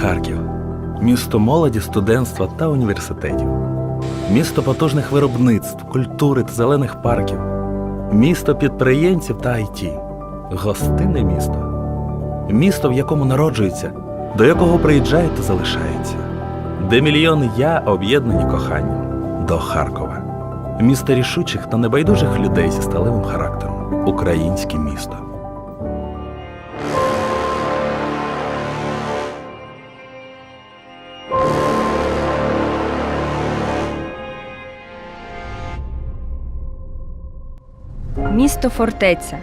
Харків. Місто молоді, студентства та університетів, місто потужних виробництв, культури та зелених парків, місто підприємців та IT, гостинне місто, місто, в якому народжуються, до якого приїжджають та залишаються, де мільйони я об'єднані коханням. До Харкова, місто рішучих та небайдужих людей зі сталевим характером, українське місто. Місто фортеця,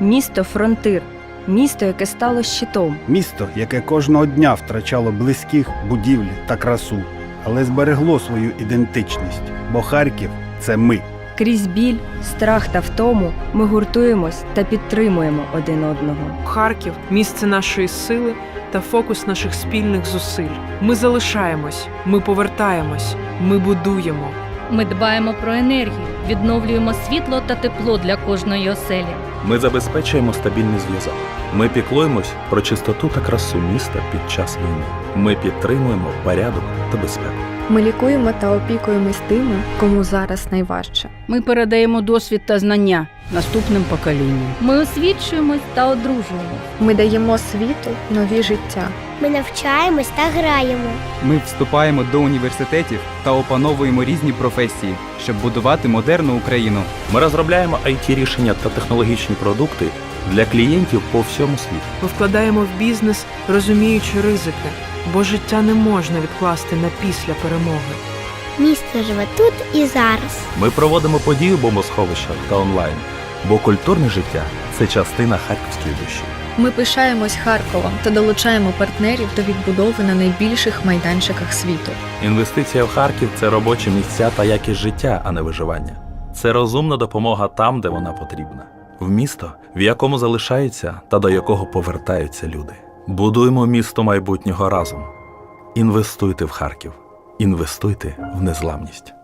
місто фронтир, місто, яке стало щитом. Місто, яке кожного дня втрачало близьких, будівлі та красу, але зберегло свою ідентичність, бо Харків це ми. Крізь біль, страх та втому ми гуртуємось та підтримуємо один одного. Харків місце нашої сили та фокус наших спільних зусиль. Ми залишаємось, ми повертаємось, ми будуємо. Ми дбаємо про енергію, відновлюємо світло та тепло для кожної оселі. Ми забезпечуємо стабільний зв'язок. Ми піклуємось про чистоту та красу міста під час війни. Ми підтримуємо порядок та безпеку. Ми лікуємо та опікуємось тими, кому зараз найважче. Ми передаємо досвід та знання наступним поколінням. Ми освічуємось та одружуємось. Ми даємо світу нові життя. Ми навчаємось та граємо. Ми вступаємо до університетів та опановуємо різні професії, щоб будувати модерну Україну. Ми розробляємо it рішення та технологічні продукти для клієнтів по всьому світу. Ми вкладаємо в бізнес, розуміючи ризики, бо життя не можна відкласти на після перемоги. Місто живе тут і зараз. Ми проводимо події в бомбосховищах та онлайн, бо культурне життя це частина харківської душі. Ми пишаємось Харковом та долучаємо партнерів до відбудови на найбільших майданчиках світу. Інвестиція в Харків це робочі місця та якість життя, а не виживання. Це розумна допомога там, де вона потрібна. В місто, в якому залишаються та до якого повертаються люди. Будуємо місто майбутнього разом. Інвестуйте в Харків, інвестуйте в незламність.